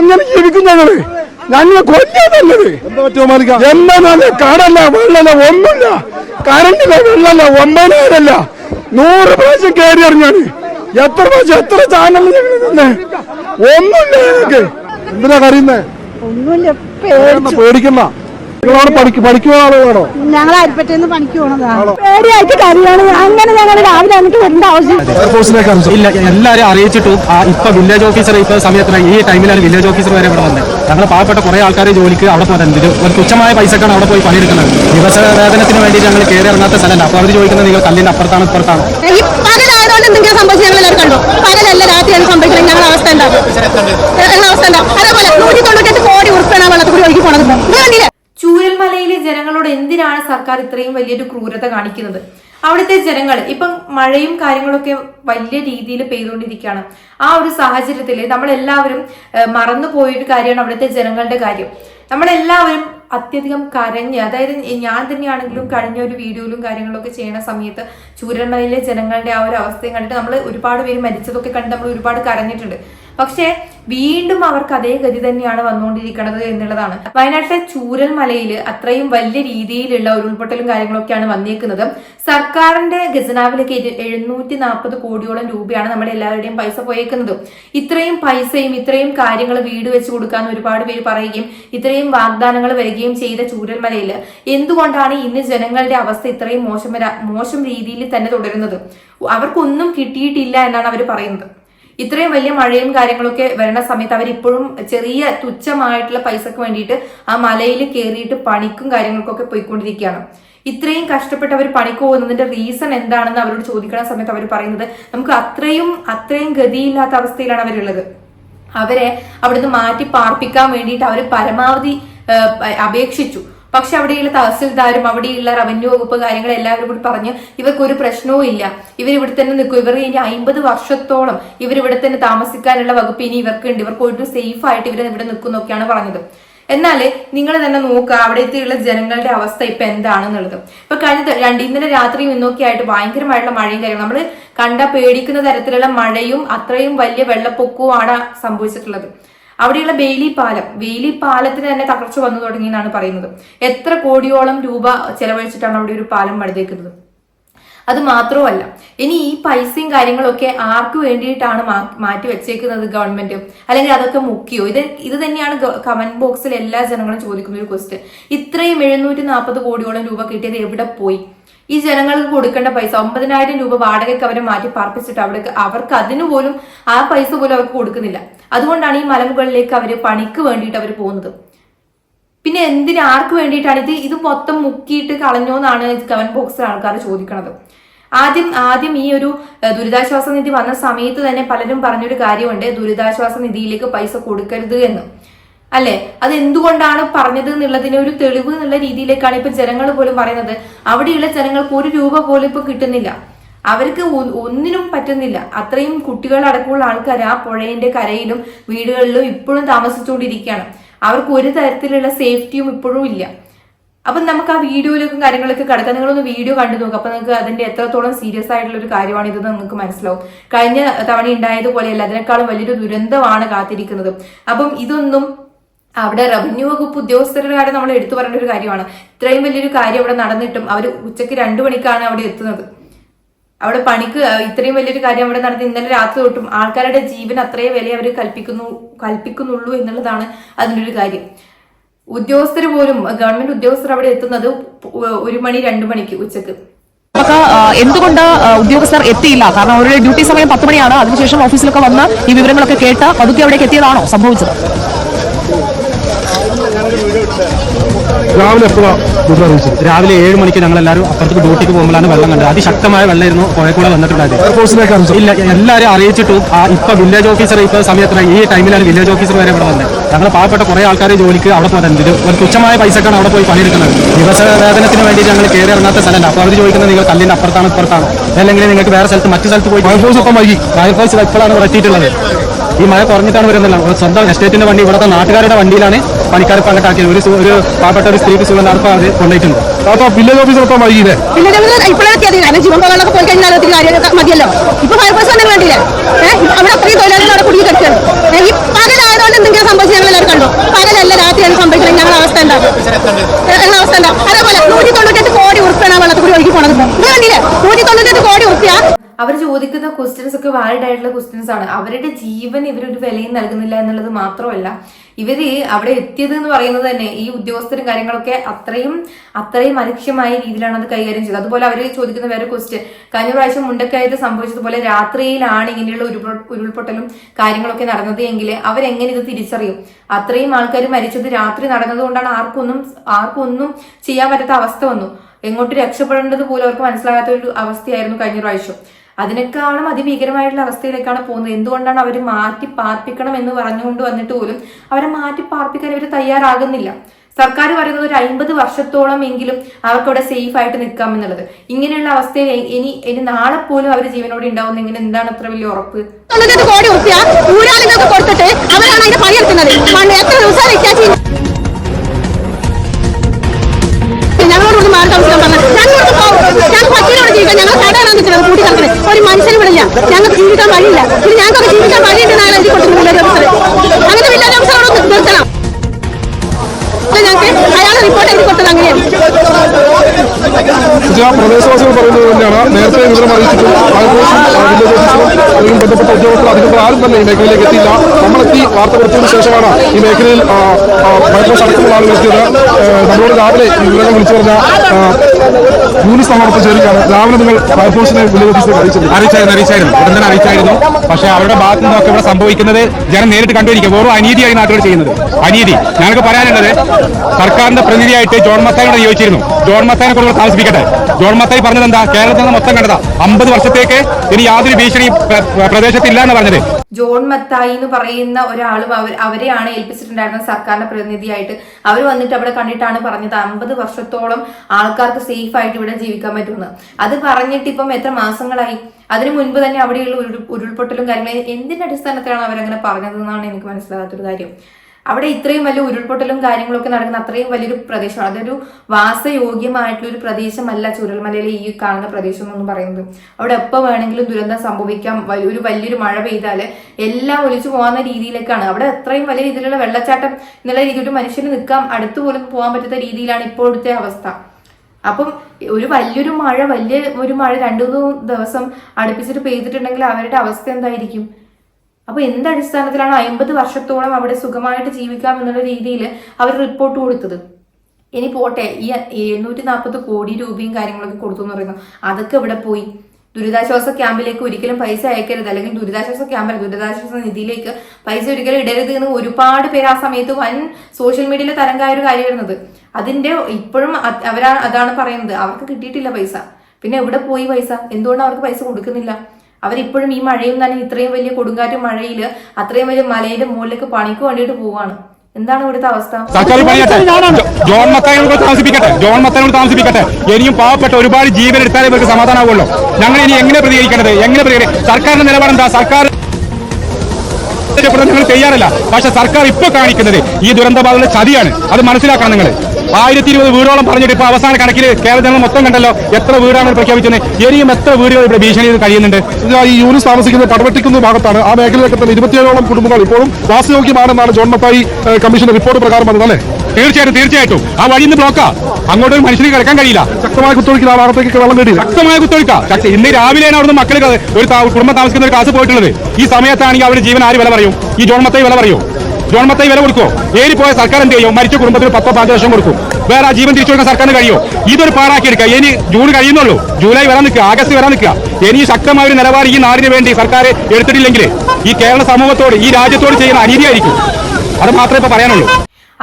എങ്ങനെ ജീവിക്കും ഞങ്ങൾ. ഞങ്ങൾ കൊല്ലതല്ലത് എന്താണ് കടല്ല വെള്ളല്ല ഒന്നുമില്ല. കറണ്ടില്ല വെള്ളല്ല ഒമ്പതിനായിരല്ല. നൂറ് പ്രാവശ്യം കയറി ഇറങ്ങാണ്. എത്ര പ്രാവശ്യം എത്ര ചാനൽ ഞങ്ങൾ നിന്ന്? ഒന്നുമില്ല ഞങ്ങൾക്ക്. എന്തിനാ കറിയുന്നേ ഒന്നുമില്ല പേടിക്കണ്ട. നിങ്ങളവിടെ പഠിക്കും പഠിക്കുന്ന ആളുകളാണോ ഞങ്ങൾ അരിപ്പറ്റേന്ന് പണിക്ക് പോണതാണ് പേടിയായിട്ട് കറിയാണ് അങ്ങനെ ഞങ്ങൾ രാവിലെ അങ്ങോട്ട് വരേണ്ട ആവശ്യം ഇല്ല. എല്ലാവരും അറിയിച്ചിട്ടും ഇപ്പൊ വില്ലേജ് ഓഫീസർ ഇപ്പൊ സമയത്തിന് ഈ ടൈമിലാണ് വില്ലേജ് ഓഫീസർ വരെ ഇവിടെ വന്നത് ഞങ്ങൾ പാവപ്പെട്ട കുറെ ആൾക്കാർ ജോലിക്ക് അവിടെ പോകുന്നത് ഇത് ഒരു തുച്ഛമായ പൈസക്കാണ് അവിടെ പോയി പണിയെടുക്കുന്നത്. ദിവസ വേതനത്തിന് വേണ്ടി ഞങ്ങൾ കയറി ഇറങ്ങാത്ത സ്ഥലമല്ല. അപ്പോൾ അവർ ചോദിക്കുന്നത് നിങ്ങൾ കല്ലിന്റെ അപ്പുറത്താണ് ഇപ്പുറത്താണ്? ഈ പകലായതുകൊണ്ട് എന്തെങ്കിലും സംഭവിച്ചു ഞങ്ങൾ എല്ലാവരും കണ്ടു. പകലല്ല രാത്രിയാണ് സംഭവിക്കുന്നത് ഞങ്ങളുടെ അവസ്ഥ എന്താ ഞങ്ങളുടെ അവസ്ഥ എന്താ അതേപോലെ നൂറ്റി തൊണ്ണൂറ്റെട്ട് കോടി ഉറുപ്പാണ് ആ വെള്ളത്തിൽ കൂടി ഒഴുകി പോണത്. ഇത് കണ്ടില്ലേ? ജനങ്ങളോട് എന്തിനാണ് സർക്കാർ ഇത്രയും വലിയൊരു ക്രൂരത കാണിക്കുന്നത്? അവിടുത്തെ ജനങ്ങൾ ഇപ്പം മഴയും കാര്യങ്ങളൊക്കെ വലിയ രീതിയിൽ പെയ്തുകൊണ്ടിരിക്കുകയാണ്. ആ ഒരു സാഹചര്യത്തിൽ നമ്മളെല്ലാവരും മറന്നു പോയൊരു കാര്യമാണ് അവിടുത്തെ ജനങ്ങളുടെ കാര്യം. നമ്മളെല്ലാവരും അത്യധികം കരഞ്ഞ് അതായത് ഞാൻ തന്നെയാണെങ്കിലും കഴിഞ്ഞ ഒരു വീഡിയോയിലും കാര്യങ്ങളൊക്കെ ചെയ്യുന്ന സമയത്ത് ചൂരന്മലയിലെ ജനങ്ങളുടെ ആ ഒരു അവസ്ഥയും കണ്ടിട്ട് നമ്മൾ ഒരുപാട് പേര് മരിച്ചതൊക്കെ കണ്ട് നമ്മൾ ഒരുപാട് കരഞ്ഞിട്ടുണ്ട്. പക്ഷേ വീണ്ടും അവർക്ക് അതേ ഗതി തന്നെയാണ് വന്നുകൊണ്ടിരിക്കുന്നത് എന്നുള്ളതാണ്. വയനാട്ടിലെ ചൂരൽ മലയിൽ അത്രയും വലിയ രീതിയിലുള്ള ഉരുൾപൊട്ടലും കാര്യങ്ങളൊക്കെയാണ് വന്നിരിക്കുന്നത് സർക്കാരിന്റെ ഖജനാവിലേക്ക് എഴു- എഴുന്നൂറ്റി നാൽപ്പത് കോടിയോളം രൂപയാണ് നമ്മുടെ എല്ലാവരുടെയും പൈസ പോയേക്കുന്നത്. ഇത്രയും പൈസയും ഇത്രയും കാര്യങ്ങൾ വീട് വെച്ച് കൊടുക്കാൻ ഒരുപാട് പേര് പറയുകയും ഇത്രയും വാഗ്ദാനങ്ങൾ വരികയും ചെയ്ത ചൂരൽമലയിൽ എന്തുകൊണ്ടാണ് ഇന്ന് ജനങ്ങളുടെ അവസ്ഥ ഇത്രയും മോശം മോശം രീതിയിൽ തന്നെ തുടരുന്നത്? അവർക്കൊന്നും കിട്ടിയിട്ടില്ല എന്നാണ് അവർ പറയുന്നത്. ഇത്രയും വലിയ മഴയും കാര്യങ്ങളൊക്കെ വരുന്ന സമയത്ത് അവർ ഇപ്പോഴും ചെറിയ തുച്ഛമായിട്ടുള്ള പൈസക്ക് വേണ്ടിയിട്ട് ആ മലയിൽ കയറിയിട്ട് പണിക്കും കാര്യങ്ങൾക്കൊക്കെ പോയിക്കൊണ്ടിരിക്കുകയാണ്. ഇത്രയും കഷ്ടപ്പെട്ട് അവർ പണിക്ക് പോകുന്നതിന്റെ റീസൺ എന്താണെന്ന് അവരോട് ചോദിക്കുന്ന സമയത്ത് അവർ പറയുന്നത് നമുക്ക് അത്രയും അത്രയും ഗതിയില്ലാത്ത അവസ്ഥയിലാണ് അവരുള്ളത്. അവരെ അവിടുന്ന് മാറ്റി പാർപ്പിക്കാൻ വേണ്ടിയിട്ട് അവർ പരമാവധി അപേക്ഷിച്ചു. പക്ഷെ അവിടെയുള്ള തഹസിൽദാരും അവിടെയുള്ള റവന്യൂ വകുപ്പ് കാര്യങ്ങൾ എല്ലാവരും കൂടി പറഞ്ഞു ഇവർക്ക് ഒരു പ്രശ്നവും ഇല്ല. ഇവർ ഇവിടെ തന്നെ നിൽക്കും. ഇവർ ഇനി അമ്പത് വർഷത്തോളം ഇവർ ഇവിടെ തന്നെ താമസിക്കാനുള്ള വകുപ്പ് ഇനി ഇവർക്കുണ്ട്. ഇവർക്ക് ഒരു സേഫ് ആയിട്ട് ഇവർ ഇവിടെ നിൽക്കുന്നൊക്കെയാണ് പറഞ്ഞത്. എന്നാൽ നിങ്ങൾ തന്നെ നോക്കുക അവിടത്തെയുള്ള ജനങ്ങളുടെ അവസ്ഥ ഇപ്പൊ എന്താണെന്നുള്ളത്. ഇപ്പൊ കഴിഞ്ഞ രണ്ട് ഇന്നലെ രാത്രിയും ഇന്നൊക്കെ ആയിട്ട് ഭയങ്കരമായിട്ടുള്ള മഴയും കാര്യങ്ങളും. നമ്മൾ കണ്ട പേടിക്കുന്ന തരത്തിലുള്ള മഴയും അത്രയും വലിയ വെള്ളപ്പൊക്കവും ആണ് സംഭവിച്ചിട്ടുള്ളത്. അവിടെയുള്ള ബെയിലി പാലം. ബെയിലി പാലത്തിന് തന്നെ തകർച്ച വന്നു തുടങ്ങി എന്നാണ് പറയുന്നത്. എത്ര കോടിയോളം രൂപ ചെലവഴിച്ചിട്ടാണ് അവിടെ ഒരു പാലം പണിതേക്കുന്നത്? അത് മാത്രവുമല്ല ഇനി ഈ പൈസയും കാര്യങ്ങളൊക്കെ ആർക്ക് വേണ്ടിയിട്ടാണ് മാറ്റി വെച്ചേക്കുന്നത് ഗവൺമെന്റ്? അല്ലെങ്കിൽ അതൊക്കെ മുക്കിയോ? ഇത് ഇത് തന്നെയാണ് കമന്റ് ബോക്സിൽ എല്ലാ ജനങ്ങളും ചോദിക്കുന്ന ഒരു ക്വസ്റ്റ്യൻ ഇത്രയും എഴുന്നൂറ്റി നാൽപ്പത് കോടിയോളം രൂപ കിട്ടിയത് എവിടെ പോയി? ഈ ജനങ്ങൾക്ക് കൊടുക്കേണ്ട പൈസ ഒമ്പതിനായിരം രൂപ വാടകയ്ക്ക് അവരെ മാറ്റി പാർപ്പിച്ചിട്ട് അവിടെ അവർക്ക് അതിനു പോലും ആ പൈസ പോലും അവർക്ക് കൊടുക്കുന്നില്ല. അതുകൊണ്ടാണ് ഈ മലമുകളിലേക്ക് അവർ പണിക്ക് വേണ്ടിയിട്ട് അവർ പോകുന്നത്. പിന്നെ എന്തിന് ആർക്ക് വേണ്ടിയിട്ടാണ് ഇത്? ഇത് മൊത്തം മുക്കിയിട്ട് കളഞ്ഞോ എന്നാണ് കമന്റ് ബോക്സിൽ ആൾക്കാർ ചോദിക്കുന്നത് ആദ്യം ആദ്യം ഈ ഒരു ദുരിതാശ്വാസ നിധി വന്ന സമയത്ത് തന്നെ പലരും പറഞ്ഞൊരു കാര്യമുണ്ട്. ദുരിതാശ്വാസ നിധിയിലേക്ക് പൈസ കൊടുക്കരുത് എന്ന്. അല്ലെ? അത് എന്തുകൊണ്ടാണ് പറഞ്ഞത് എന്നുള്ളതിന് ഒരു തെളിവ് എന്നുള്ള രീതിയിലേക്കാണ് ഇപ്പൊ ജനങ്ങൾ പോലും പറയുന്നത്. അവിടെയുള്ള ജനങ്ങൾക്ക് ഒരു രൂപ പോലും ഇപ്പൊ കിട്ടുന്നില്ല. അവർക്ക് ഒന്നിനും പറ്റുന്നില്ല. അത്രയും കുട്ടികൾ അടക്കമുള്ള ആൾക്കാർ ആ പുഴയുടെ കരയിലും വീടുകളിലും ഇപ്പോഴും താമസിച്ചുകൊണ്ടിരിക്കുകയാണ്. അവർക്ക് ഒരു തരത്തിലുള്ള സേഫ്റ്റിയും ഇപ്പോഴും ഇല്ല. അപ്പൊ നമുക്ക് ആ വീഡിയോയിലേക്കും കാര്യങ്ങളൊക്കെ കിടക്കാം. നിങ്ങളൊന്ന് വീഡിയോ കണ്ടു നോക്കുക അപ്പൊ നിങ്ങൾക്ക് അതിന്റെ എത്രത്തോളം സീരിയസ് ആയിട്ടുള്ള ഒരു കാര്യമാണ് ഇതെന്ന് നിങ്ങൾക്ക് മനസ്സിലാവും. കഴിഞ്ഞ തവണ ഉണ്ടായതുപോലെയല്ല അതിനേക്കാളും വലിയൊരു ദുരന്തമാണ് കാത്തിരിക്കുന്നത്. അപ്പം ഇതൊന്നും അവിടെ റവന്യൂ വകുപ്പ് ഉദ്യോഗസ്ഥരുടെ കാര്യം നമ്മൾ എടുത്തു പറയേണ്ട ഒരു കാര്യമാണ്. ഇത്രയും വലിയൊരു കാര്യം അവിടെ നടന്നിട്ടും അവർ ഉച്ചയ്ക്ക് രണ്ടു മണിക്കാണ് അവിടെ എത്തുന്നത്. അവിടെ പണിക്ക് ഇത്രയും വലിയൊരു കാര്യം അവിടെ നടത്തി ഇന്നലെ രാത്രി തൊട്ടും ആൾക്കാരുടെ ജീവൻ അത്രയും വില അവർ കൽപ്പിക്കുന്നു കൽപ്പിക്കുന്നുള്ളൂ എന്നുള്ളതാണ് അതിന്റെ ഒരു കാര്യം. ഉദ്യോഗസ്ഥർ പോലും ഗവൺമെന്റ് ഉദ്യോഗസ്ഥർ അവിടെ എത്തുന്നത് ഒരു മണി രണ്ടു മണിക്ക് ഉച്ചയ്ക്ക്. എന്തുകൊണ്ട് ഉദ്യോഗസ്ഥർ എത്തിയില്ല? കാരണം അവരുടെ ഡ്യൂട്ടി സമയം പത്ത് മണിയാണ്. അതിനുശേഷം ഓഫീസിലൊക്കെ വന്ന് ഈ വിവരങ്ങളൊക്കെ കേട്ട് പതുക്കെ അവിടേക്ക് എത്തിയതാണോ സംഭവിച്ചത്? രാവിലെ എപ്പോഴാണ് വിവരം അറിയിച്ചത് രാവിലെ ഏഴ് മണിക്ക് ഞങ്ങൾ എല്ലാവരും അപ്പുറത്ത് ഡ്യൂട്ടിക്ക് പോകുമ്പോഴാണ് വെള്ളം കണ്ടത്. അതിശക്തമായ വെള്ളമായിരുന്നു കോഴിക്കോട് വന്നിട്ടുണ്ടായിരുന്നു വന്നിട്ടുണ്ടായത് എയർഫോഴ്സിലേക്ക് അറിയിച്ചു ഇല്ല എല്ലാവരും അറിയിച്ചിട്ടും ഇപ്പൊ വില്ലേജ് ഓഫീസർ ഇപ്പൊ സമയത്ത് ഈ ടൈമിലാണ് വില്ലേജ് ഓഫീസർ വരെ ഇവിടെ വന്നത്. ഞങ്ങൾ പാവപ്പെട്ട കുറെ ആൾക്കാർ ജോലിക്ക് അവിടെ പോകുന്നത് ഒരു തുച്ഛമായ പൈസക്കാണ് അവിടെ പോയി പണിയെടുക്കുന്നത്. ദിവസ വേതനത്തിന് വേണ്ടി ഞങ്ങൾ കയറി ഇറങ്ങാത്ത സ്ഥലമല്ല. അപ്പോൾ അവർ ചോദിക്കുന്നത് നിങ്ങൾ കല്ലിന്റെ അപ്പുറത്താണ് ഇപ്പുറത്താണ്. അല്ലെങ്കിൽ നിങ്ങൾക്ക് വേറെ സ്ഥലത്ത് മറ്റു സ്ഥലത്ത് പോയി ഫയർഫോഴ്സ് ഇപ്പം വൈകി. ഫയർഫോഴ്സ് എപ്പോഴാണ് ഇറക്കിയിട്ടുള്ളത് ഈ മഴ കുറഞ്ഞിട്ടാണ് വരുന്നില്ല സ്വന്തം എസ്റ്റേറ്റിന്റെ വണ്ടി ഇവിടുത്തെ നാട്ടുകാരുടെ വണ്ടിയിലാണ് പണിക്കാർ പങ്കെട്ടാക്കിയത് ഒരു ഒരു പാവപ്പെട്ട ആൾക്കാർ സ്ത്രീക്ക് സുഖം നടത്താതെ കൊണ്ടിട്ടുണ്ട് വില്ലേജ് ഓഫീസർ ഇപ്പം വൈകിയില്ലേ? വില്ലേജ് ഓഫീസർ ഇപ്പോഴത്തെ ജീവൻ പോകാനൊക്കെ പോയി കഴിഞ്ഞാൽ അതിന് കാര്യമൊക്കെ മതിയല്ലോ. ഇപ്പൊ ഫയർഫോഴ്സ് തന്നെ വേണ്ടിയില്ല അവിടെ അത്രയും കിടക്കുകയാണ്. ഈ പകലായതുകൊണ്ട് എന്തെങ്കിലും സംഭവിച്ചു ഞങ്ങൾ എല്ലാവരും കണ്ടു. പകലല്ല രാത്രിയാണ് സംഭവിക്കുന്നത് ഞങ്ങളുടെ അവസ്ഥ എന്താ? അവസ്ഥ എന്താ? അതേപോലെ നൂറ്റി തൊണ്ണൂറ്റെട്ട് കോടി ഉറപ്പാണ് വെള്ളത്തിൽ കൂടി ഒഴുകി പോണത് ഇത് നൂറ്റി തൊണ്ണൂറ്റെട്ട് കോടി അവർ ചോദിക്കുന്ന ക്വസ്റ്റ്യൻസ് ഒക്കെ വാലിഡ് ആയിട്ടുള്ള ക്വസ്റ്റ്യൻസ് ആണ്. അവരുടെ ജീവൻ ഇവരൊരു വിലയും നൽകുന്നില്ല എന്നുള്ളത് മാത്രമല്ല ഇവർ അവിടെ എത്തിയത് എന്ന് പറയുന്നത് തന്നെ ഈ ഉദ്യോഗസ്ഥരും കാര്യങ്ങളൊക്കെ അത്രയും അത്രയും അലക്ഷ്യമായ രീതിയിലാണ് അത് കൈകാര്യം ചെയ്തത്. അതുപോലെ അവർ ചോദിക്കുന്ന വേറെ ക്വസ്റ്റ്യൻ കഴിഞ്ഞ പ്രാവശ്യം മുണ്ടക്കായത് സംഭവിച്ചതുപോലെ രാത്രിയിലാണ് ഇങ്ങനെയുള്ള ഉരുൾപൊ- ഉരുൾപൊട്ടലും കാര്യങ്ങളൊക്കെ നടന്നത് എങ്കിൽ അവരെങ്ങനെ ഇത് തിരിച്ചറിയും? അത്രയും ആൾക്കാർ മരിച്ചത് രാത്രി നടന്നതുകൊണ്ടാണ് ആർക്കൊന്നും ആർക്കൊന്നും ഒന്നും ചെയ്യാൻ പറ്റാത്ത അവസ്ഥ വന്നു. എങ്ങോട്ട് രക്ഷപ്പെടേണ്ടത് പോലും അവർക്ക് മനസ്സിലാകാത്ത ഒരു അവസ്ഥയായിരുന്നു കഴിഞ്ഞ പ്രാവശ്യം. അതിനേക്കാളും അതിഭീകരമായിട്ടുള്ള അവസ്ഥയിലേക്കാണ് പോകുന്നത്. എന്തുകൊണ്ടാണ് അവർ മാറ്റി പാർപ്പിക്കണം എന്ന് പറഞ്ഞുകൊണ്ട് വന്നിട്ട് പോലും അവരെ മാറ്റി പാർപ്പിക്കാൻ അവർ തയ്യാറാകുന്നില്ല? സർക്കാർ പറയുന്നത് ഒരു അമ്പത് വർഷത്തോളം എങ്കിലും അവർക്ക് അവിടെ സേഫ് ആയിട്ട് നിൽക്കാം എന്നുള്ളത്. ഇങ്ങനെയുള്ള അവസ്ഥയിൽ ഇനി ഇനി നാളെ പോലും അവർ ജീവനോടെ ഉണ്ടാവുന്ന ഇങ്ങനെ എന്താണ് അത്ര വലിയ ഉറപ്പ്? കൊടുത്തിട്ട് അവരാണ് അതിന്റെ മണ്ണ് എത്ര മാറി താമസിക്കാൻ പറഞ്ഞത് ഞങ്ങൾക്ക് പോകും ഞങ്ങൾ പട്ടിയോട് ജീവിക്കാൻ ഞങ്ങൾ കടയാണ് നിൽക്കുന്നത് കൂട്ടി കിടക്കുന്നത് ഒരു മനുഷ്യന് വിടില്ല ഞങ്ങൾക്ക് ജീവിക്കാൻ വഴിയില്ല ഇത് ഞങ്ങൾക്ക് ജീവിക്കാൻ വഴിയുണ്ടെന്നാണ് എഴുതി കൊടുക്കുന്നു വില്ലേജ് അങ്ങനെ വില്ലേജ് ഓഫീസറോട് നിർത്തണം ഞങ്ങൾക്ക് അയാൾ റിപ്പോർട്ട് എഴുതി കൊടുത്തത് അങ്ങനെയാണ് പ്രദേശവാസികൾ പറയുന്നത് തന്നെയാണ് നേരത്തെ വിവരം അറിയിച്ചിട്ടും ഫയർഫോഴ്സും വില്ലേജ് ഓഫീസറും ബന്ധപ്പെട്ട ഉദ്യോഗസ്ഥർ അധികൃതർ ആരും തന്നെ ഈ മേഖലയിലേക്ക് എത്തിയില്ല. നമ്മളെത്തി വാർത്ത കൊടുത്തതിന് ശേഷമാണ് ഈ മേഖലയിൽ ഫയർഫോഴ്സ് അടക്കമുള്ള ആളുകൾ എത്തിയത് നമ്മളോട് രാവിലെ ഈ വിവരങ്ങൾ വിളിച്ചു പറഞ്ഞ ജൂലി നമ്മളോടൊപ്പം ചേരുകയാണ്. രാവിലെ നിങ്ങൾ ഫയർഫോഴ്സിനെ വില്ലേജ് അറിയിച്ചായിരുന്നു അറിയിച്ചായിരുന്നു. ഉടൻ തന്നെ അറിയിച്ചായിരുന്നു. പക്ഷെ അവരുടെ ഭാഗത്തു നിന്നൊക്കെ ഇവിടെ സംഭവിക്കുന്നത് ജനം നേരിട്ട് കണ്ടുപിടിക്കുക ഓരോ അനീതിയായി നാട്ടുകാർ ചെയ്യുന്നത്. അനീതി. ഞങ്ങൾക്ക് പറയാനുള്ളത് സർക്കാരിന്റെ പ്രതിനിധിയായിട്ട് ജോൺ മത്തായിനോട് ചോദിച്ചിരുന്നു ജോൺ മത്തായിനെ കൂടുതൽ താമസിപ്പിക്കട്ടെ. ജോൺ മത്തായി പറഞ്ഞത് എന്താ? കേരളത്തിൽ നിന്ന് മൊത്തം കണ്ടതാ. അമ്പത് വർഷത്തേക്ക് ഇനി യാതൊരു ഭീഷണി പ്ര- പ്രദേശത്തില്ല എന്ന് പറഞ്ഞത്. ജോൺ മത്തായി എന്ന് പറയുന്ന ഒരാളും അവർ അവരെയാണ് ഏൽപ്പിച്ചിട്ടുണ്ടായിരുന്നത് സർക്കാരിന്റെ പ്രതിനിധിയായിട്ട്. അവർ വന്നിട്ട് അവിടെ കണ്ടിട്ടാണ് പറഞ്ഞത് അമ്പത് വർഷത്തോളം ആൾക്കാർക്ക് സേഫ് ആയിട്ട് ഇവിടെ ജീവിക്കാൻ പറ്റുമെന്ന്. അത് പറഞ്ഞിട്ട് ഇപ്പം എത്ര മാസങ്ങളായി? അതിനു മുൻപ് തന്നെ അവിടെയുള്ള ഉരുൾ ഉരുൾപൊട്ടലും കാര്യങ്ങളും എന്തിന്റെ അടിസ്ഥാനത്തിലാണ് അവരങ്ങനെ പറഞ്ഞതെന്നാണ് എനിക്ക് മനസ്സിലാകാത്തൊരു കാര്യം. അവിടെ ഇത്രയും വലിയ ഉരുൾപൊട്ടലും കാര്യങ്ങളൊക്കെ നടക്കുന്ന അത്രയും വലിയൊരു പ്രദേശമാണ്. അതൊരു വാസയോഗ്യമായിട്ടുള്ള ഒരു പ്രദേശമല്ല ചുരൽമലയിലെ ഈ കാണുന്ന പ്രദേശം എന്നൊന്നും പറയുന്നത്. അവിടെ എപ്പോൾ വേണമെങ്കിലും ദുരന്തം സംഭവിക്കാം. ഒരു വലിയൊരു മഴ പെയ്താൽ എല്ലാം ഒലിച്ചു പോകുന്ന രീതിയിലേക്കാണ്. അവിടെ അത്രയും വലിയ രീതിയിലുള്ള വെള്ളച്ചാട്ടം എന്നുള്ള രീതിയിൽ ഒരു മനുഷ്യന് നിൽക്കാം. അടുത്തു പോലും പോകാൻ പറ്റാത്ത രീതിയിലാണ് ഇപ്പോഴത്തെ അവസ്ഥ. അപ്പം ഒരു വലിയൊരു മഴ വലിയ ഒരു മഴ രണ്ടു മൂന്ന് ദിവസം അടുപ്പിച്ചിട്ട് പെയ്തിട്ടുണ്ടെങ്കിൽ അവരുടെ അവസ്ഥ എന്തായിരിക്കും? അപ്പൊ എന്ത് അടിസ്ഥാനത്തിലാണ് അമ്പത് വർഷത്തോളം അവിടെ സുഖമായിട്ട് ജീവിക്കാം എന്നുള്ള രീതിയിൽ അവർ റിപ്പോർട്ട് കൊടുത്തത്? ഇനി പോട്ടെ ഈ എഴുന്നൂറ്റി നാൽപ്പത് കോടി രൂപയും കാര്യങ്ങളൊക്കെ കൊടുത്തു എന്ന് പറയുന്നു. അതൊക്കെ ഇവിടെ പോയി? ദുരിതാശ്വാസ ക്യാമ്പിലേക്ക് ഒരിക്കലും പൈസ അയക്കരുത്. അല്ലെങ്കിൽ ദുരിതാശ്വാസ ക്യാമ്പിൽ ദുരിതാശ്വാസ നിധിയിലേക്ക് പൈസ ഒരിക്കലും ഇടരുത് എന്ന് ഒരുപാട് പേര് ആ സമയത്ത് വൻ സോഷ്യൽ മീഡിയയിൽ തരംഗായ ഒരു കാര്യം വരുന്നത്. അതിന്റെ ഇപ്പോഴും അവരാണ് അതാണ് പറയുന്നത്. അവർക്ക് കിട്ടിയിട്ടില്ല പൈസ. പിന്നെ എവിടെ പോയി പൈസ? എന്തുകൊണ്ട് അവർക്ക് പൈസ കൊടുക്കുന്നില്ല. അവരിപ്പോഴും ഈ മഴയും തന്നെ ഇത്രയും വലിയ കൊടുങ്കാറ്റും മഴയിൽ അത്രയും വലിയ മലയുടെ മുകളിലേക്ക് പണിക്ക് വേണ്ടിയിട്ട് പോവാണ്. എന്താണ് ഇവിടുത്തെ അവസ്ഥ? സർക്കാർ പണിയട്ടെ. ജോൺ മത്തായിനോട് താമസിപ്പിക്കട്ടെ. ജോൺ മത്തായിനോട് താമസിപ്പിക്കട്ടെ. ഇനിയും പാവപ്പെട്ട ഒരുപാട് ജീവൻ എടുത്താലേ ഇവർക്ക് സമാധാനമാവുള്ളൂ ഞങ്ങൾ ഇനി എങ്ങനെ പ്രതികരിക്കേണ്ടത്? എങ്ങനെ പ്രതികരിക്കും സർക്കാരിന്റെ നിലപാടെന്താ സർക്കാർ ഞങ്ങൾ തയ്യാറല്ല. പക്ഷെ സർക്കാർ ഇപ്പൊ കാണിക്കുന്നത് ഈ ദുരന്തബാധയുടെ ചതിയാണ്. അത് മനസ്സിലാക്കണം നിങ്ങൾ ആയിരത്തി ഇരുപത് വീടോളം പറഞ്ഞിട്ട് ഇപ്പൊ അവസാന കണക്കിൽ കേരളത്തിൽ മൊത്തം കണ്ടല്ലോ എത്ര വീടാണ് പ്രഖ്യാപിച്ചത്. ഇനിയും എത്ര വീടുകൾ ഇവിടെ ഭീഷണി കഴിയുന്നുണ്ട്. ഈ യൂണിസ് താമസിക്കുന്ന പടവട്ടിക്കുന്ന ഭാഗത്താണ്. ആ മേഖലയിലൊക്കെ തന്നെ ഇരുപത്തിയേഴോളം കുടുംബങ്ങൾ ഇപ്പോഴും വാസയോഗ്യമാണെന്നാണ് ജോൺ മത്തായി കമ്മീഷന്റെ റിപ്പോർട്ട് പ്രകാരം വന്നത് അല്ലേ? തീർച്ചയായിട്ടും തീർച്ചയായിട്ടും. ആ വഴി ഇന്ന് ബ്ലോക്കാ അങ്ങോട്ട് ഒരു മനുഷ്യന് കിടക്കാൻ കഴിയില്ല. ശക്തമായ കുത്തൊഴുക്കിൽ ആ ഭാഗത്തേക്ക് വെള്ളം കയറിയില്ല ശക്തമായ കുത്തൊഴുക്ക. ഇന്ന് രാവിലെയാണ് അവിടുന്ന് മക്കൾ ഒരു കുടുംബം താമസിക്കുന്ന ഒരു കാസ് പോയിട്ടുള്ളത്. ഈ സമയത്താണെങ്കിൽ അവരുടെ ജീവൻ ആര് വില പറയും? ഈ ജോൺ മത്തായി വില പറയൂ. ജോൺ മത്തായി വില കൊടുക്കോ. ഏരി പോയ സർക്കാർ എന്ത് ചെയ്യും? മരിച്ച കുടുംബത്തിന് പത്തോ പതിനഞ്ചോ ലക്ഷം കൊടുക്കും. വേറെ ആ ജീവൻ തിരിച്ചു കൊടുക്കാൻ സർക്കാരിന് കഴിയോ? ഇതൊരു പാടാക്കി എടുക്കുക ഇനി ജൂൺ കഴിയുന്നുള്ളൂ. ജൂലൈ വരാൻ നിൽക്കുക. ആഗസ്റ്റ് വരാൻ നിൽക്കുക. ഇനി ശക്തമായ ഒരു നിലപാട് ഈ നാടിന് വേണ്ടി സർക്കാർ എടുത്തിട്ടില്ലെങ്കിൽ ഈ കേരള സമൂഹത്തോട് ഈ രാജ്യത്തോട് ചെയ്യുന്ന അനീതിയായിരിക്കും. അത് മാത്രമേ ഇപ്പൊ പറയാനുള്ളൂ.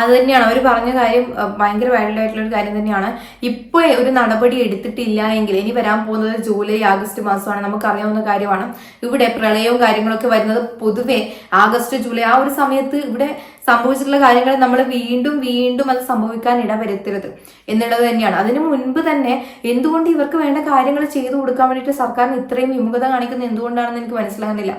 അത് തന്നെയാണ്. അവർ പറഞ്ഞ കാര്യം ഭയങ്കര ആയിട്ടുള്ള ഒരു കാര്യം തന്നെയാണ്. ഇപ്പോൾ ഒരു നടപടി എടുത്തിട്ടില്ല എങ്കിൽ ഇനി വരാൻ പോകുന്നത് ജൂലൈ ആഗസ്റ്റ് മാസമാണ്. നമുക്കറിയാവുന്ന കാര്യമാണ്. ഇവിടെ പ്രളയവും കാര്യങ്ങളൊക്കെ വരുന്നത് പൊതുവെ ആഗസ്റ്റ് ജൂലൈ ആ ഒരു സമയത്ത് ഇവിടെ സംഭവിച്ചിട്ടുള്ള കാര്യങ്ങൾ നമ്മൾ വീണ്ടും വീണ്ടും അത് സംഭവിക്കാൻ ഇടവരുത്തരുത് എന്നുള്ളത് തന്നെയാണ്. അതിനു മുൻപ് തന്നെ എന്തുകൊണ്ട് ഇവർക്ക് വേണ്ട കാര്യങ്ങൾ ചെയ്തു കൊടുക്കാൻ വേണ്ടിയിട്ട് സർക്കാരിന് ഇത്രയും വിമുഖത കാണിക്കുന്നത് എന്തുകൊണ്ടാണെന്ന് എനിക്ക് മനസ്സിലാകുന്നില്ല.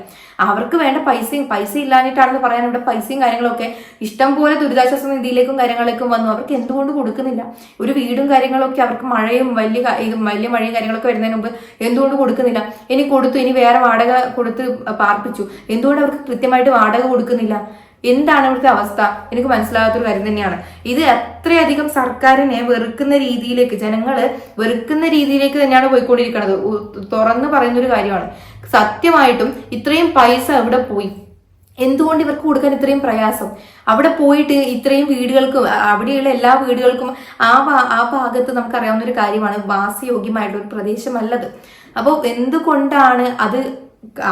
അവർക്ക് വേണ്ട പൈസയും പൈസ ഇല്ലാഞ്ഞിട്ടാണെന്ന് പറയാൻ ഇവിടെ പൈസയും കാര്യങ്ങളൊക്കെ ഇഷ്ടം പോലെ ദുരിതാശ്വാസ നിധിയിലേക്കും കാര്യങ്ങളിലേക്കും വന്നു. അവർക്ക് എന്തുകൊണ്ട് കൊടുക്കുന്നില്ല? ഒരു വീടും കാര്യങ്ങളൊക്കെ അവർക്ക് മഴയും വലിയ വലിയ മഴയും കാര്യങ്ങളൊക്കെ വരുന്നതിന് മുമ്പ് എന്തുകൊണ്ട് കൊടുക്കുന്നില്ല? ഇനി കൊടുത്തു ഇനി വേറെ വാടക കൊടുത്ത് പാർപ്പിച്ചു. എന്തുകൊണ്ട് അവർക്ക് കൃത്യമായിട്ട് വാടക കൊടുക്കുന്നില്ല? എന്താണ് ഇവിടുത്തെ അവസ്ഥ? എനിക്ക് മനസ്സിലാകാത്തൊരു കാര്യം തന്നെയാണ്. ഇത് എത്രയധികം സർക്കാരിനെ വെറുക്കുന്ന രീതിയിലേക്ക് ജനങ്ങൾ വെറുക്കുന്ന രീതിയിലേക്ക് തന്നെയാണ് പോയിക്കൊണ്ടിരിക്കുന്നത് തുറന്ന് തുറന്നു പറയുന്ന ഒരു കാര്യമാണ്. സത്യമായിട്ടും ഇത്രയും പൈസ എവിടെ പോയി. എന്തുകൊണ്ട് ഇവർക്ക് കൊടുക്കാൻ ഇത്രയും പ്രയാസം? അവിടെ പോയിട്ട് ഇത്രയും വീടുകൾക്കും അവിടെയുള്ള എല്ലാ വീടുകൾക്കും ആ ആ ഭാഗത്ത് നമുക്കറിയാവുന്ന ഒരു കാര്യമാണ് വാസയോഗ്യമായിട്ടുള്ള ഒരു പ്രദേശമല്ലത്. അപ്പോൾ എന്തുകൊണ്ടാണ് അത്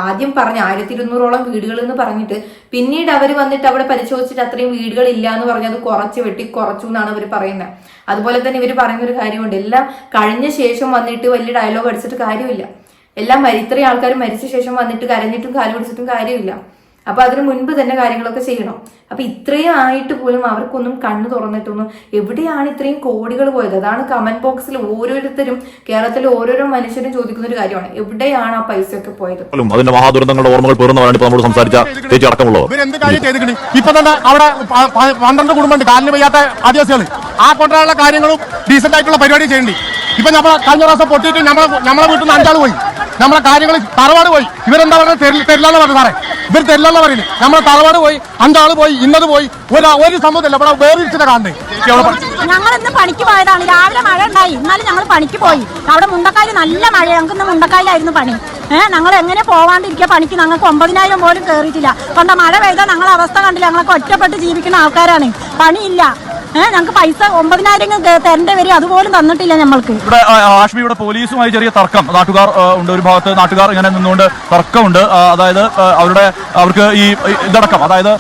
ആദ്യം പറഞ്ഞ ആയിരത്തി ഇരുന്നൂറോളം വീടുകൾ എന്ന് പറഞ്ഞിട്ട് പിന്നീട് അവർ വന്നിട്ട് അവിടെ പരിശോധിച്ചിട്ട് അത്രയും വീടുകൾ ഇല്ല എന്ന് പറഞ്ഞ് അത് കുറച്ച് വെട്ടി കുറച്ചു എന്നാണ് അവർ പറയുന്നത്. അതുപോലെ തന്നെ ഇവർ പറയുന്ന ഒരു കാര്യമുണ്ട്. എല്ലാം കഴിഞ്ഞ ശേഷം വന്നിട്ട് വലിയ ഡയലോഗ് അടിച്ചിട്ട് കാര്യമില്ല. എല്ലാം ഇത്രയും ആൾക്കാർ മരിച്ച ശേഷം വന്നിട്ട് കരഞ്ഞിട്ടും കാൽ പിടിച്ചിട്ടും കാര്യമില്ല. അപ്പൊ അതിനു മുൻപ് തന്നെ കാര്യങ്ങളൊക്കെ ചെയ്യണം. അപ്പൊ ഇത്രയും ആയിട്ട് പോലും അവർക്കൊന്നും കണ്ണു തുറന്നിട്ടൊന്നും എവിടെയാണ് ഇത്രയും കോടികൾ പോയത്? അതാണ് കമന്റ് ബോക്സിൽ ഓരോരുത്തരും കേരളത്തിലെ ഓരോരോ മനുഷ്യരും ചോദിക്കുന്ന ഒരു കാര്യമാണ്. എവിടെയാണ് ആ പൈസയൊക്കെ പോയത്? അതിന്റെ മഹാദുരന്തങ്ങളുടെ ഓർമ്മകൾ പേറുന്നവരാണ് ഇപ്പൊ നമ്മളോട് സംസാരിച്ച ചേച്ചി അടക്കമുള്ളവർ. ഇവരെന്ത് കാര്യം ചെയ്തിട്ടുണ്ട് ഇപ്പൊ തന്നെ അവിടെ പന്ത്രണ്ട് കുടുംബമുണ്ട്. കാലിന് വയ്യാത്ത ആദിവാസികൾ ആ കൊണ്ടുള്ള കാര്യങ്ങളും ഡീസന്റ് ആയിട്ടുള്ള പരിപാടി ചെയ്യേണ്ടി. ഇപ്പൊ നമ്മൾ കഴിഞ്ഞ പ്രാവശ്യം പൊട്ടിയിട്ട് നമ്മളെ നമ്മളെ വീട്ടിൽ നിന്ന് അഞ്ചാൾ പോയി. നമ്മളെ കാര്യങ്ങൾ തറവാട് പോയി. ഇവരെന്താ പറയുന്നത്? തരില്ലാന്ന് പറഞ്ഞു സാറേ. ഇവർ തരില്ലാന്ന് പറയുന്നത്. നമ്മളെ തറവാട് പോയി അഞ്ചാൾ പോയി ഇന്നത് പോയി ഒരു ഒരു സംഭവത്തില്ല. ഇവിടെ വേറെ കാണണ്ടേ ചേച്ചി അവിടെ ഞങ്ങൾ ഇന്ന് പണിക്ക് പോയതാണ്. രാവിലെ മഴ ഉണ്ടായി. എന്നാലും ഞങ്ങൾ പണിക്ക് പോയി. അവിടെ മുണ്ടക്കായിൽ നല്ല മഴ ഞങ്ങൾക്ക് ഇന്ന് മുണ്ടക്കായിലായിരുന്നു പണി. ഏഹ് ഞങ്ങൾ എങ്ങനെ പോവാണ്ടിരിക്കുക പണിക്ക്? ഞങ്ങൾക്ക് ഒമ്പതിനായിരം പോലും കയറിയിട്ടില്ല കണ്ട മഴ പെയ്താൽ ഞങ്ങളെ അവസ്ഥ കണ്ടില്ല. ഞങ്ങളൊക്കെ ഒറ്റപ്പെട്ട് ജീവിക്കുന്ന ആൾക്കാരാണ്. പണിയില്ല. ഞങ്ങൾക്ക് പൈസ ഒമ്പതിനായിരം തരേണ്ടി വരും. അതുപോലും തന്നിട്ടില്ല നമ്മൾക്ക് ഇവിടെ ആഷ്മിയുടെ പോലീസുമായി ചെറിയ തർക്കം. നാട്ടുകാർ ഉണ്ട് ഒരു ഭാഗത്ത് നാട്ടുകാർ ഇങ്ങനെ നിന്നുകൊണ്ട് തർക്കമുണ്ട്. അതായത് അവരുടെ അവർക്ക് ഈ ഇതടക്കം. അതായത്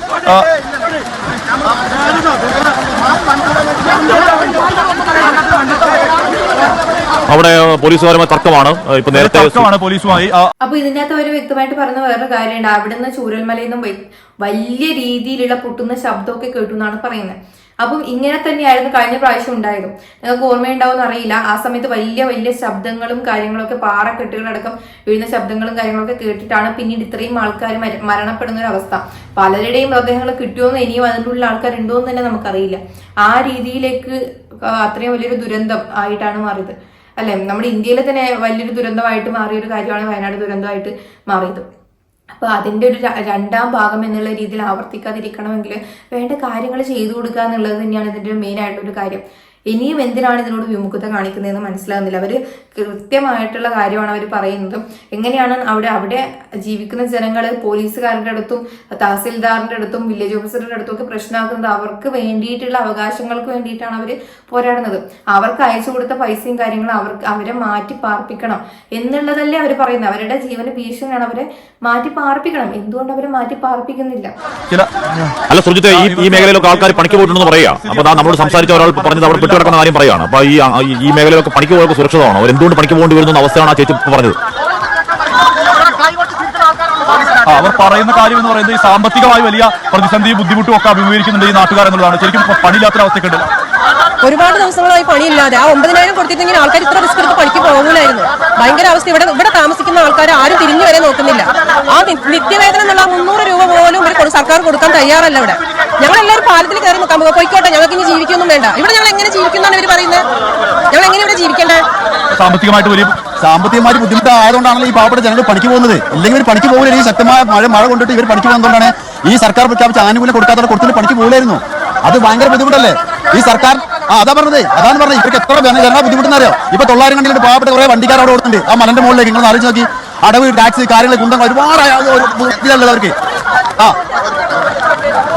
അവിടെ പോലീസുകാരുമായി തർക്കമാണ്. ഇപ്പൊ നേരത്തെ പോലീസുമായി. അപ്പൊ ഇതിന്റെ അകത്ത് അവർ വ്യക്തമായിട്ട് പറഞ്ഞ വേറൊരു കാര്യമുണ്ട്. അവിടുന്ന് ചൂരൽമലയിൽ നിന്നും വലിയ രീതിയിലുള്ള പൊട്ടുന്ന ശബ്ദമൊക്കെ കേട്ടു എന്നാണ് പറയുന്നത്. അപ്പം ഇങ്ങനെ തന്നെയായിരുന്നു കഴിഞ്ഞ പ്രാവശ്യം ഉണ്ടായത്. നിങ്ങൾക്ക് ഓർമ്മയുണ്ടാവും അറിയില്ല. ആ സമയത്ത് വലിയ വലിയ ശബ്ദങ്ങളും കാര്യങ്ങളൊക്കെ പാറക്കെട്ടുകളടക്കം വീഴുന്ന ശബ്ദങ്ങളും കാര്യങ്ങളൊക്കെ കേട്ടിട്ടാണ് പിന്നീട് ഇത്രയും ആൾക്കാർ മരണപ്പെടുന്ന ഒരു അവസ്ഥ പലരുടെയും മൃതദേഹങ്ങൾ കിട്ടുമെന്ന് ഇനിയും അതിന്റെ ഉള്ളിൽ ആൾക്കാരുണ്ടോ എന്ന് തന്നെ നമുക്കറിയില്ല. ആ രീതിയിലേക്ക് അത്രയും വലിയൊരു ദുരന്തം ആയിട്ടാണ് മാറിയത്. അല്ലെ? നമ്മുടെ ഇന്ത്യയിലെ തന്നെ വലിയൊരു ദുരന്തമായിട്ട് മാറിയ ഒരു കാര്യമാണ് വയനാട് ദുരന്തമായിട്ട് മാറിയത്. അപ്പൊ അതിന്റെ ഒരു രണ്ടാം ഭാഗം എന്നുള്ള രീതിയിൽ ആവർത്തിക്കാതിരിക്കണമെങ്കിൽ വേണ്ട കാര്യങ്ങൾ ചെയ്തു കൊടുക്കുക എന്നുള്ളത് തന്നെയാണ് ഇതിന്റെ മെയിൻ ആയിട്ടുള്ള ഒരു കാര്യം. ഇനിയും എന്തിനാണ് ഇതിനോട് വിമുഖത കാണിക്കുന്നതെന്ന് മനസ്സിലാകുന്നില്ല അവർ കൃത്യമായിട്ടുള്ള കാര്യമാണ് അവർ പറയുന്നത്. എങ്ങനെയാണ് അവിടെ അവിടെ ജീവിക്കുന്ന ജനങ്ങൾ പോലീസുകാരുടെ അടുത്തും തഹസിൽദാറിന്റെ അടുത്തും വില്ലേജ് ഓഫീസറുടെ അടുത്തും ഒക്കെ പ്രശ്നമാക്കുന്നത് അവർക്ക് വേണ്ടിയിട്ടുള്ള അവകാശങ്ങൾക്ക് വേണ്ടിയിട്ടാണ് അവർ പോരാടുന്നത്. അവർക്ക് അയച്ചു കൊടുത്ത പൈസയും കാര്യങ്ങളും അവർക്ക് അവരെ മാറ്റി പാർപ്പിക്കണം എന്നുള്ളതല്ലേ അവർ പറയുന്നത്. അവരുടെ ജീവന ഭീഷണിയാണ് അവരെ മാറ്റി പാർപ്പിക്കണം. എന്തുകൊണ്ട് അവരെ മാറ്റി പാർപ്പിക്കുന്നില്ല? അല്ല സുജിത്തെ ഈ ഈ മേഖലയിലൊക്കെ ആൾക്കാർ പണിക്ക് പോയിട്ടുണ്ടെന്ന് പറയുക അപ്പൊ നമ്മളോട് സംസാരിച്ച ഒരാൾ പറഞ്ഞത് അവിടെ പെട്ടുകിടക്കുന്ന കാര്യം പറയുകയാണ് അപ്പൊ ഈ ഈ- മേഖലയിലൊക്കെ പണിക്ക് പോയൊക്കെ സുരക്ഷിതമാണോ? എന്തുകൊണ്ട് പണിക്ക് പോകേണ്ടി വരുന്ന അവസ്ഥയാണ് ആ ചേച്ചി പറഞ്ഞത്. അവർ പറയുന്ന കാര്യം എന്ന് പറയുന്നത് ഈ സാമ്പത്തികമായി വലിയ പ്രതിസന്ധി ബുദ്ധിമുട്ടും ഒക്കെ അഭിമുഖീകരിക്കുന്നുണ്ട് ഈ നാട്ടുകാർ എന്നുള്ളതാണ്. ശരിക്കും ഇപ്പൊ പണിയില്ലാത്ത അവസ്ഥയൊക്കെ ഉണ്ട് ഒരുപാട് ദിവസങ്ങളായി പണിയില്ലാതെ ആ ഒമ്പതിനായിരം കൊടുത്തിരുന്നെങ്കിൽ ആൾക്കാർ ഇത്ര റിസ്ക് എടുത്ത് പണിക്ക് പോകൂലായിരുന്നു. ഭയങ്കര അവസ്ഥ. ഇവിടെ ഇവിടെ താമസിക്കുന്ന ആൾക്കാർ ആരും തിരിഞ്ഞു വരെ നോക്കുന്നില്ല. ആ നിത്യവേതനം എന്നുള്ള മുന്നൂറ് രൂപ പോലും ഇവർ സർക്കാർ കൊടുക്കാൻ തയ്യാറല്ല ഇവിടെ. ഞങ്ങളെല്ലാവരും പാലത്തിൽ കയറി നിൽക്കാൻ പോകും പോയിക്കോട്ടെ ഞങ്ങൾക്ക് ഇനി ജീവിക്കൊന്നും വേണ്ട. ഇവിടെ ഞങ്ങൾ എങ്ങനെ ജീവിക്കുന്നതാണ് ഇവർ പറയുന്നത്? ഞങ്ങൾ എങ്ങനെ ഇവിടെ ജീവിക്കേണ്ടത് സാമ്പത്തികമായിട്ട് വലിയ സാമ്പത്തികമായിട്ട് ബുദ്ധിമുട്ടായതുകൊണ്ടാണല്ലോ ഈ പാവപ്പെട്ട ജനങ്ങൾ പണിക്ക് പോകുന്നത്. ഇല്ലെങ്കിൽ ഇവർ പണിക്ക് പോകില്ല. ഈ ശക്തമായ മഴ മഴ കൊണ്ടിട്ട് ഇവർ പണിക്ക് പോകുന്നതുകൊണ്ടാണ് ഈ സർക്കാർ പ്രഖ്യാപിച്ച ആനുകൂല്യം കൊടുക്കാത്തവരെ കൊടുത്തിട്ട് പണിക്ക് പോകില്ലായിരുന്നു. അത് ഭയങ്കര ബുദ്ധിമുട്ടല്ലേ? ഈ സർക്കാർ ആ അതാ പറഞ്ഞത്. അതാണ് പറഞ്ഞത്. ഇവർക്ക് എത്ര ജനങ്ങളെ ബുദ്ധിമുട്ടെന്നറിയോ? ഇപ്പൊ തൊള്ളായിരം കണ്ടിട്ട് പാവപ്പെട്ട കുറെ വണ്ടിക്കാർ അവിടെ കൊടുക്കുന്നുണ്ട് ആ മലന്റെ മുകളിലേക്ക് നിങ്ങൾ ആലോചിച്ച് നോക്കി. അടവ് ടാക്സ് കാര്യങ്ങൾ കുന്തങ്ങൾ ഒരുപാട് ഒരു അവർക്ക് ആ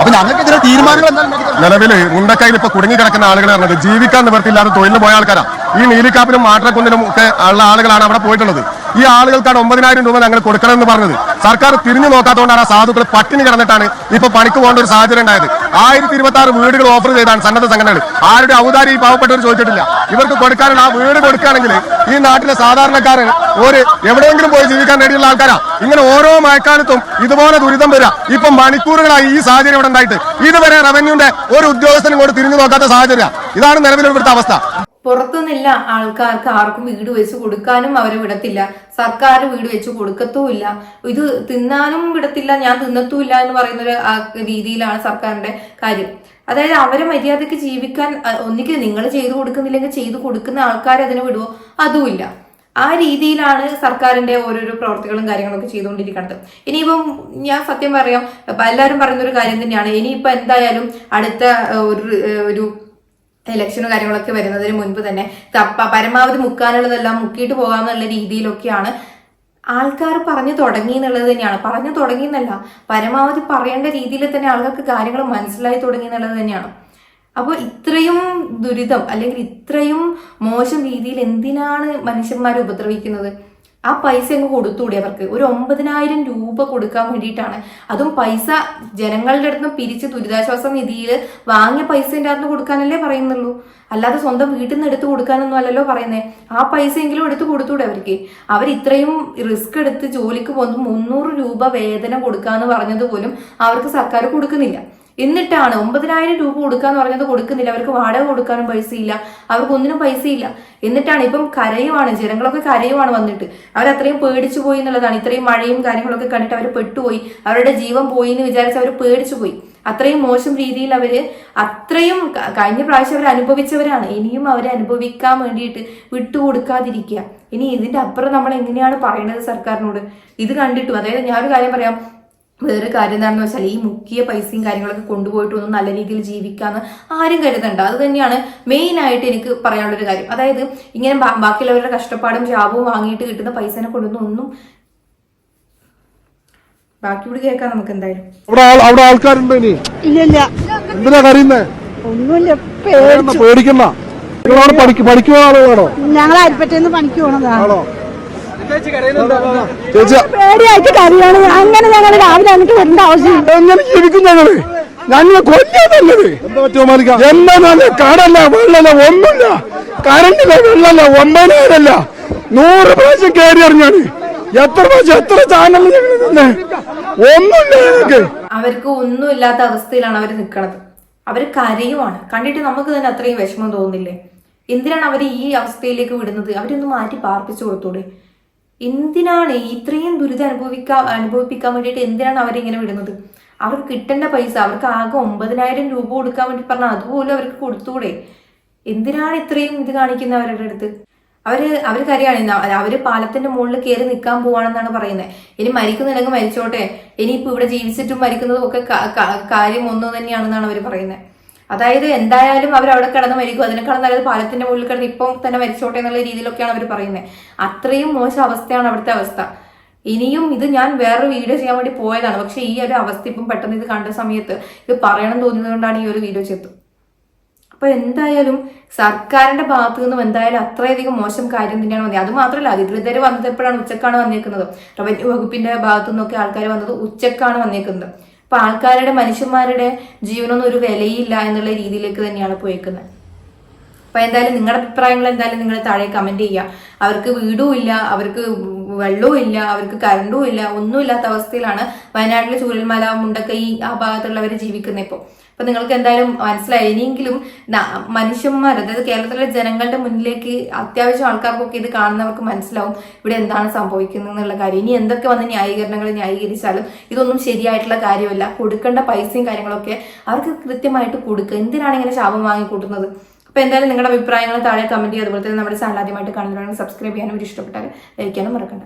അപ്പൊ ഞങ്ങൾക്കെതിരെ തീരുമാനങ്ങൾ എന്താണ് നിലവിൽ മുണ്ടക്കയിൽ ഇപ്പൊ കുടുങ്ങി കിടക്കുന്ന പറഞ്ഞത് ജീവിക്കാൻ നിവർത്തിയില്ലാതെ തൊഴിലിന് പോയ ആൾക്കാരാണ് ഈ നീലിക്കാപ്പിലും മാട്രക്കുന്നിലും ഒക്കെ ഉള്ള ആളുകളാണ് അവിടെ പോയിട്ടുള്ളത്. ഈ ആളുകൾക്കാണ് ഒമ്പതിനായിരം രൂപ ഞങ്ങൾ കൊടുക്കണമെന്ന് പറഞ്ഞത്. സർക്കാർ തിരിഞ്ഞു നോക്കാത്തതുകൊണ്ടാണ് ആ സാധുക്കൾ പട്ടിണി കിടന്നിട്ടാണ് ഇപ്പൊ പണിക്ക് പോകേണ്ട ഒരു സാഹചര്യം ഉണ്ടായത്. ആയിരത്തി ഇരുപത്തി വീടുകൾ ഓഫർ ചെയ്താണ് സന്നദ്ധ സംഘടനകൾ. ആരുടെ ഔദാരി പാവപ്പെട്ടവർ ചോദിച്ചിട്ടില്ല. ഇവർക്ക് കൊടുക്കാനുള്ള ആ വീട് കൊടുക്കുകയാണെങ്കിൽ ഈ നാട്ടിലെ സാധാരണക്കാരൻ ഒരു എവിടെയെങ്കിലും പോയി ജീവിക്കാൻ വേണ്ടിയുള്ള ആൾക്കാരാ. ഇങ്ങനെ ഓരോ മഴക്കാലത്തും ഇതുപോലെ ദുരിതം വരിക. ഇപ്പം മണിക്കൂറുകളായി ഈ സാഹചര്യം ഇവിടെ ഉണ്ടായിട്ട്. ഇതുവരെ റവന്യൂന്റെ ഒരു ഉദ്യോഗസ്ഥനും കൂടെ തിരിഞ്ഞു നോക്കാത്ത സാഹചര്യം ഇതാണ് നിലവിലുള്ള അവസ്ഥ. പുറത്തുനിന്നില്ല ആൾക്കാർക്ക് ആർക്കും വീട് വെച്ച് കൊടുക്കാനും അവരെ വിടത്തില്ല. സർക്കാർ വീട് വെച്ച് കൊടുക്കത്തുമില്ല. ഇത് തിന്നാനും വിടത്തില്ല ഞാൻ തിന്നത്തുമില്ല എന്ന് പറയുന്ന ഒരു രീതിയിലാണ് സർക്കാരിന്റെ കാര്യം. അതായത് അവരെ മര്യാദയ്ക്ക് ജീവിക്കാൻ ഒന്നിക്ക് നിങ്ങൾ ചെയ്തു കൊടുക്കുന്നില്ലെങ്കിൽ ചെയ്തു കൊടുക്കുന്ന ആൾക്കാരെ അതിന് വിടുവോ? അതുമില്ല. ആ രീതിയിലാണ് സർക്കാരിന്റെ ഓരോരോ പ്രവർത്തികളും കാര്യങ്ങളൊക്കെ ചെയ്തുകൊണ്ടിരിക്കുന്നത്. ഇനിയിപ്പം ഞാൻ സത്യം പറയാം എല്ലാവരും പറയുന്ന ഒരു കാര്യം തന്നെയാണ്. ഇനിയിപ്പോ എന്തായാലും അടുത്ത ഒരു ഒരു ഇലക്ഷനും കാര്യങ്ങളൊക്കെ വരുന്നതിന് മുൻപ് തന്നെ പരമാവധി മുക്കാനുള്ളതെല്ലാം മുക്കിയിട്ട് പോകാമെന്നുള്ള രീതിയിലൊക്കെയാണ് ആൾക്കാർ പറഞ്ഞു തുടങ്ങി എന്നുള്ളത് തന്നെയാണ്. പറഞ്ഞു തുടങ്ങി എന്നല്ല പരമാവധി പറയേണ്ട രീതിയിൽ തന്നെ ആൾക്കാർക്ക് കാര്യങ്ങൾ മനസ്സിലായി തുടങ്ങി എന്നുള്ളത് തന്നെയാണ്. അപ്പോൾ ഇത്രയും ദുരിതം അല്ലെങ്കിൽ ഇത്രയും മോശം രീതിയിൽ എന്തിനാണ് മനുഷ്യന്മാരെ ഉപദ്രവിക്കുന്നത്? ആ പൈസ അങ്ങ് കൊടുത്തുകൂടി അവർക്ക്? ഒരു ഒമ്പതിനായിരം രൂപ കൊടുക്കാൻ വേണ്ടിയിട്ടാണ്. അതും പൈസ ജനങ്ങളുടെ അടുത്ത് പിരിച്ച് ദുരിതാശ്വാസ നിധിയിൽ വാങ്ങിയ പൈസേന്റെ അകത്ത് കൊടുക്കാനല്ലേ പറയുന്നുള്ളൂ. അല്ലാതെ സ്വന്തം വീട്ടിൽ നിന്ന് എടുത്ത് കൊടുക്കാനൊന്നും അല്ലല്ലോ പറയുന്നത് ആ പൈസ എങ്കിലും എടുത്ത് കൊടുത്തൂടെ അവർക്ക്. അവർ ഇത്രയും റിസ്ക് എടുത്ത് ജോലിക്ക് പോകുന്നു മുന്നൂറ് രൂപ വേതനം കൊടുക്കാന്ന് പറഞ്ഞത് പോലും അവർക്ക് സർക്കാർ കൊടുക്കുന്നില്ല. എന്നിട്ടാണ്. ഒമ്പതിനായിരം രൂപ കൊടുക്കാന്ന് പറഞ്ഞത് കൊടുക്കുന്നില്ല. അവർക്ക് വാടക കൊടുക്കാനും പൈസയില്ല. അവർക്ക് ഒന്നിനും പൈസയില്ല. എന്നിട്ടാണ് ഇപ്പം കരയുവാണ്. ജനങ്ങളൊക്കെ കരയുവാണ് വന്നിട്ട്. അവരത്രയും പേടിച്ചു പോയി എന്നുള്ളതാണ്. ഇത്രയും മഴയും കാര്യങ്ങളൊക്കെ കണ്ടിട്ട് അവർ പെട്ടുപോയി. അവരുടെ ജീവൻ പോയി എന്ന് വിചാരിച്ച് അവർ പേടിച്ചു പോയി. അത്രയും മോശം രീതിയിൽ അവർ അത്രയും കഴിഞ്ഞ പ്രാവശ്യം അവർ അനുഭവിച്ചവരാണ്. ഇനിയും അവരെ അനുഭവിക്കാൻ വേണ്ടിയിട്ട് വിട്ടുകൊടുക്കാതിരിക്കുക. ഇനി ഇതിന്റെ അപ്പുറം നമ്മൾ എങ്ങനെയാണ് പറയുന്നത് സർക്കാരിനോട്? ഇത് കണ്ടിട്ടും അതായത് ഞാനൊരു കാര്യം പറയാം. വേറെ കാര്യം എന്താണെന്ന് വെച്ചാൽ ഈ മുക്കിയ പൈസയും കാര്യങ്ങളൊക്കെ കൊണ്ടുപോയിട്ട് ഒന്നും നല്ല രീതിയിൽ ജീവിക്കാന്ന് ആരും കരുതണ്ട. അത് തന്നെയാണ് മെയിൻ ആയിട്ട് എനിക്ക് പറയാനുള്ളൊരു കാര്യം. അതായത് ഇങ്ങനെ ബാക്കിയുള്ളവരുടെ കഷ്ടപ്പാടും ജാബും വാങ്ങിയിട്ട് കിട്ടുന്ന പൈസനെ കൊണ്ടൊന്നും ഒന്നും ബാക്കി കൂടി കേൾക്കാം നമുക്ക് എന്തായാലും. അവിടെ ആൾ- അവിടെ ആൾക്കാരുണ്ടോ ഇനി? ഇല്ലില്ല എന്തിനാ കരയുന്നേ? ഒന്നുമില്ല പേടിക്കണ്ട, ഞങ്ങൾ അരിപ്പറ്റേന്ന് പണിക്ക് പോണതാണോ പേടിയായിട്ട് കരയാണ്. അങ്ങനെ ഞങ്ങൾ രാവിലെ അങ്ങോട്ട് വരേണ്ട ആവശ്യമില്ല. എങ്ങനെ ജീവിക്കും ഞങ്ങൾ? ഞങ്ങൾ കൊല്ലാ നല്ലത് എന്താ നല്ല കടല്ല വെള്ളല്ല ഒന്നുമില്ല. കറണ്ടില്ല വെള്ളല്ല ഒമ്പതിനായിരല്ല. നൂറ് പ്രാവശ്യം കയറി ഇറങ്ങാണ് എത്ര പ്രാവശ്യം എത്ര ചാനൽ ഞങ്ങൾ തന്നെ ഒന്നുമില്ല ഞങ്ങൾക്ക്. അവർക്ക് ഒന്നുമില്ലാത്ത അവസ്ഥയിലാണ് അവർ നിൽക്കുന്നത് അവർ കരയുമാണ് കണ്ടിട്ട് നമുക്ക് തന്നെ അത്രയും വിഷമം തോന്നുന്നില്ലേ എന്തിനാണ് അവർ ഈ അവസ്ഥയിലേക്ക് വിടുന്നത്? അവരൊന്ന് മാറ്റി പാർപ്പിച്ചു കൊടുത്തൂടെ. എന്തിനാണ് ഇത്രയും ദുരിതം അനുഭവിക്കാൻ അനുഭവിപ്പിക്കാൻ വേണ്ടിയിട്ട് എന്തിനാണ് അവരിങ്ങനെ വിടുന്നത്? അവർക്ക് കിട്ടേണ്ട പൈസ അവർക്ക് ആകെ ഒമ്പതിനായിരം രൂപ കൊടുക്കാൻ വേണ്ടി പറഞ്ഞാൽ അതുപോലും അവർക്ക് കൊടുത്തൂടെ? എന്തിനാണ് ഇത്രയും ഇത് കാണിക്കുന്നത് അവരുടെ അടുത്ത്? അവർ അവർ അറിയാണ് അവർ പാലത്തിന്റെ മുകളിൽ കയറി നിൽക്കാൻ പോവാണെന്നാണ് പറയുന്നത് ഇനി മരിക്കുന്നുണ്ടെങ്കിൽ മരിച്ചോട്ടെ. ഇനിയിപ്പോ ഇവിടെ ജീവിച്ചിട്ടും മരിക്കുന്നതും ഒക്കെ കാര്യം ഒന്നു തന്നെയാണെന്നാണ് അവർ പറയുന്നത് അതായത് എന്തായാലും അവർ അവിടെ കിടന്ന് മരിക്കും. അതിനേക്കാളും നല്ലത് പാലത്തിന്റെ മുകളിൽ കിടന്ന് ഇപ്പം തന്നെ മരിച്ചോട്ടെ എന്നുള്ള രീതിയിലൊക്കെയാണ് അവർ പറയുന്നത് അത്രയും മോശം അവസ്ഥയാണ് അവിടുത്തെ അവസ്ഥ. ഇനിയും ഇത് ഞാൻ വേറൊരു വീഡിയോ ചെയ്യാൻ വേണ്ടി പോയതാണ്. പക്ഷെ ഈ ഒരു അവസ്ഥ ഇപ്പം പെട്ടെന്ന് ഇത് കണ്ട സമയത്ത് ഇത് പറയണം തോന്നുന്നതുകൊണ്ടാണ് കൊണ്ടാണ് ഈ ഒരു വീഡിയോ ചെയ്തത്. അപ്പൊ എന്തായാലും സർക്കാരിന്റെ ഭാഗത്തു നിന്നും എന്തായാലും അത്രയധികം മോശം കാര്യം തന്നെയാണ് വന്നത്. അത് മാത്രമല്ല അധികൃതർ വന്നത് എപ്പോഴാണ്? ഉച്ചക്കാണ് വന്നേക്കുന്നത്. റവന്യൂ വകുപ്പിന്റെ ഭാഗത്തു നിന്നൊക്കെ ആൾക്കാർ വന്നത് ഉച്ചക്കാണ് വന്നേക്കുന്നത്. അപ്പൊ ആൾക്കാരുടെ മനുഷ്യന്മാരുടെ ജീവനൊന്നും ഒരു വിലയില്ല എന്നുള്ള രീതിയിലേക്ക് തന്നെയാണ് പോയേക്കുന്നത്. അപ്പൊ എന്തായാലും നിങ്ങളുടെ അഭിപ്രായങ്ങൾ എന്തായാലും നിങ്ങൾ താഴെ കമന്റ് ചെയ്യുക. അവർക്ക് വീടും ഇല്ല അവർക്ക് വെള്ളവും ഇല്ല അവർക്ക് കറണ്ടും ഇല്ല ഒന്നുമില്ലാത്ത അവസ്ഥയിലാണ് വയനാട്ടിലെ ചൂരൽമല മുണ്ടക്കൈ ആ ഭാഗത്തുള്ളവർ ജീവിക്കുന്നത് ഇപ്പോൾ അപ്പൊ നിങ്ങൾക്ക് എന്തായാലും മനസ്സിലായി. ഇനിയെങ്കിലും മനുഷ്യന്മാർ അതായത് കേരളത്തിലെ ജനങ്ങളുടെ മുന്നിലേക്ക് അത്യാവശ്യം ആൾക്കാർക്കൊക്കെ ഇത് കാണുന്നവർക്ക് മനസ്സിലാവും ഇവിടെ എന്താണ് സംഭവിക്കുന്നത് എന്നുള്ള കാര്യം. ഇനി എന്തൊക്കെ വന്ന് ന്യായീകരണങ്ങൾ ന്യായീകരിച്ചാലും ഇതൊന്നും ശരിയായിട്ടുള്ള കാര്യമല്ല. കൊടുക്കേണ്ട പൈസയും കാര്യങ്ങളൊക്കെ അവർക്ക് കൃത്യമായിട്ട് കൊടുക്കുക. എന്തിനാണ് ഇങ്ങനെ ശാപം വാങ്ങിക്കൂട്ടുന്നത്? അപ്പൊ എന്തായാലും നിങ്ങളുടെ അഭിപ്രായങ്ങൾ താഴെ കമന്റ് ചെയ്യുക. അതുപോലെ തന്നെ നമ്മുടെ ചാനൽ ആദ്യമായിട്ട് കാണുന്നവരാണെങ്കിൽ സബ്സ്ക്രൈബ് ചെയ്യാനും ഇഷ്ടപ്പെട്ടാൽ ലൈക്കാനും മറക്കണ്ട.